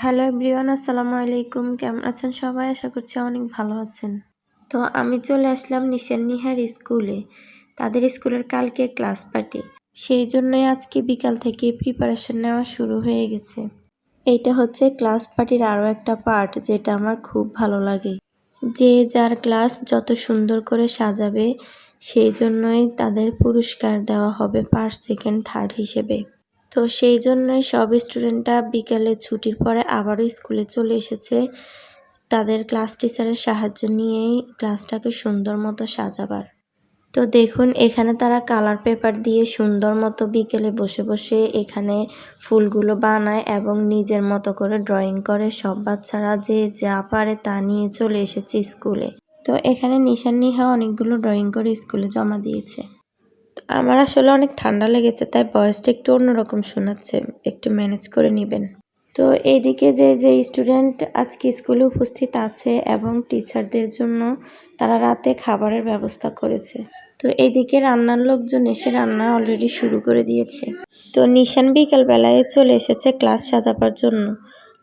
Hello everyone আসসালামু আলাইকুম। কেমন আছেন সবাই? আশা করছি অনেক ভালো আছেন। তো আমি চলে আসলাম নিশান নিহার স্কুলে। তাদের স্কুলের কালকে ক্লাস পার্টি। সেই জন্যই আজকে বিকাল থেকে প্রিপারেশন নেওয়া শুরু হয়ে গেছে। এইটা হচ্ছে ক্লাস পার্টির আরও একটা পার্ট যেটা আমার খুব ভালো লাগে। যে যার ক্লাস যত সুন্দর করে সাজাবে, সেই জন্যই তাদের পুরস্কার দেওয়া হবে ফার্স্ট সেকেন্ড থার্ড হিসেবে। তো সেই জন্যই সব স্টুডেন্টরা বিকালে ছুটির পরে আবারও স্কুলে চলে এসেছে। তাদের ক্লাস টিচারের সাহায্য নিয়েই ক্লাসটাকে সুন্দর মতো সাজাবার। তো দেখুন, এখানে তারা কালার পেপার দিয়ে সুন্দর মতো বিকেলে বসে বসে এখানে ফুলগুলো বানায় এবং নিজের মতো করে ড্রয়িং করে। সব বাচ্চারা যে যা পারে তা নিয়ে চলে এসেছে স্কুলে। তো এখানে নিশান নিহা অনেকগুলো ড্রয়িং করে স্কুলে জমা দিয়েছে। আমার আসলে অনেক ঠান্ডা লেগেছে, তাই ভয়েসটা একটু অন্যরকম শোনাচ্ছে, একটু ম্যানেজ করে নেবেন। তো এইদিকে যে যে স্টুডেন্ট আজকে স্কুলে উপস্থিত আছে এবং টিচারদের জন্য তারা রাতে খাবারের ব্যবস্থা করেছে। তো এইদিকে রান্নার লোকজন এসে রান্না অলরেডি শুরু করে দিয়েছে। তো নিশান বিকেল বেলায় চলে এসেছে ক্লাস সাজাবার জন্য।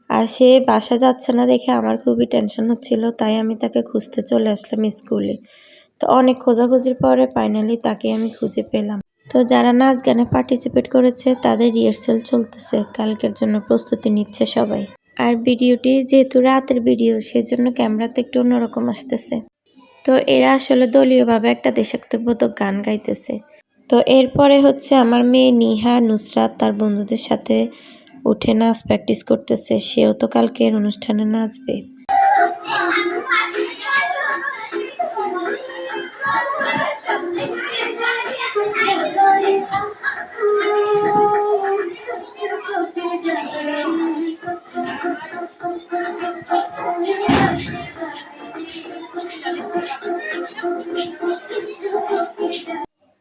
আর সে বাসা যাচ্ছে না দেখে আমার খুবই টেনশন হচ্ছিল, তাই আমি তাকে খুঁজতে চলে আসলাম স্কুলে তো অনেক খোঁজাখুঁজির পরে ফাইনালি তাকে আমি খুঁজে পেলাম। তো যারা নাচ গানে পার্টিসিপেট করেছে, তাদের রিহার্সেল চলতেছে। কালকের জন্য প্রস্তুতি নিচ্ছে সবাই। আর ভিডিওটি যেহেতু রাতের ভিডিও সেজন্য ক্যামেরাতে একটু অন্যরকম আসতেছে। তো এরা আসলে দলীয়ভাবে একটা দেশাত্মবোধক গান গাইতেছে। তো এরপরে হচ্ছে আমার মেয়ে নিহা, নুসরাত তার বন্ধুদের সাথে উঠে নাচ প্র্যাকটিস করতেছে। সেও তো কালকের অনুষ্ঠানে নাচবে।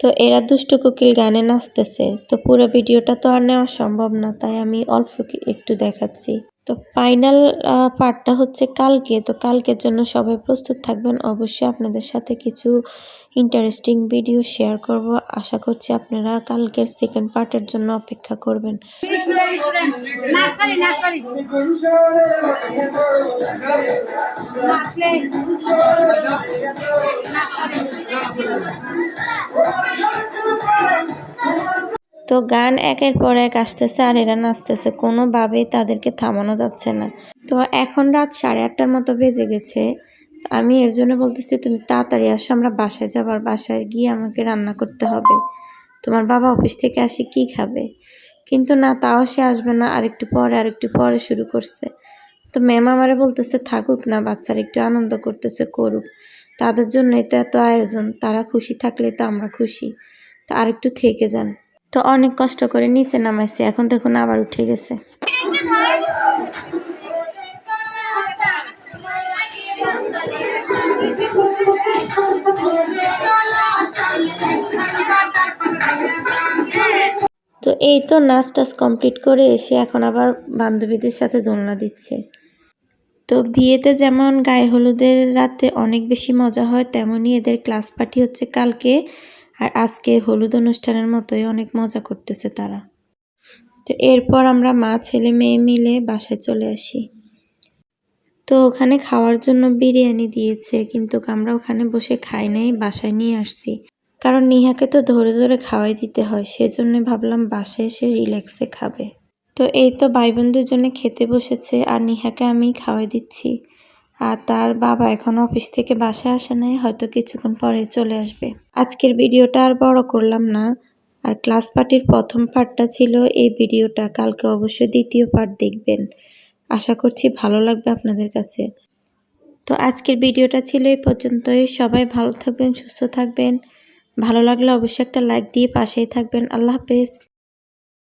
তো এরা দুষ্ট কোকিল গানে নাচতেছে, তো পুরো ভিডিওটা তো আর নেওয়া সম্ভব না, তাই আমি অল্প একটু দেখাচ্ছি। তো ফাইনাল পার্টটা হচ্ছে কালকে। তো কালকের জন্য সবাই প্রস্তুত থাকবেন। অবশ্যই আপনাদের সাথে কিছু ইন্টারেস্টিং ভিডিও শেয়ার করব। আশা করছি আপনারা কালকের সেকেন্ড পার্টের জন্য অপেক্ষা করবেন। তো গান একের পর এক আসতেছে আর এরা নাচতেছে। কোনোভাবেই তাদেরকে থামানো যাচ্ছে না। তো এখন রাত সাড়ে আটটার মতো বেজে গেছে। আমি এর জন্য বলতেছি, তুমি তাড়াতাড়ি আসো, আমরা বাসায় যাবার বাসায় গিয়ে আমাকে রান্না করতে হবে। তোমার বাবা অফিস থেকে আসি, কি খাবে? কিন্তু না, তাও সে আসবে না। আর একটু পরে, আর একটু পরে শুরু করছে। তো ম্যাম আমারে বলতেছে, থাকুক না, বাচ্চারা একটু আনন্দ করতেছে, করুক। তাদের জন্যই তো এত আয়োজন। তারা খুশি থাকলে তো আমরা খুশি। তো আর একটু থেকে যান। তো অনেক কষ্ট করে নিচে নামাইছে, এখন দেখুন আবার উঠে গেছে। তো এই তো নাচ টাচ কমপ্লিট করে এসে এখন আবার বান্ধবীদের সাথে দোলনা দিচ্ছে। তো বিয়েতে যেমন গায়ে হলুদের রাতে অনেক বেশি মজা হয়, তেমনই এদের ক্লাস পার্টি হচ্ছে কালকে। আর আজকে হলুদ অনুষ্ঠানের মতোই অনেক মজা করতেছে তারা। তো এরপর আমরা মা, ছেলে, মেয়ে মিলে বাসায় চলে আসি। তো ওখানে খাওয়ার জন্য বিরিয়ানি দিয়েছে, কিন্তু আমরা ওখানে বসে খাই নাই, বাসায় নিয়ে আসছি। কারণ নিহাকে তো ধরে ধরে খাওয়াই দিতে হয়, সেজন্য ভাবলাম বাসায় এসে রিল্যাক্সে খাবে। তো এই তো ভাই বোন দুজনে খেতে বসেছে, আর নিহাকে আমি খাওয়াই দিচ্ছি। আর তার বাবা এখন অফিস থেকে বাসায় আসে নাই, হয়তো কিছুক্ষণ পরে চলে আসবে। আজকের ভিডিওটা আর বড় করলাম না। আর ক্লাস পার্টির প্রথম পার্টটা ছিল, এই ভিডিওটা কালকে অবশ্যই দ্বিতীয় পার্ট দেখবেন। আশা করছি ভালো লাগবে আপনাদের কাছে। তো আজকের ভিডিওটা ছিল এই পর্যন্তই। সবাই ভালো থাকবেন, সুস্থ থাকবেন। ভালো লাগলে অবশ্যই একটা লাইক দিয়ে পাশেই থাকবেন। আল্লাহ হাফেজ।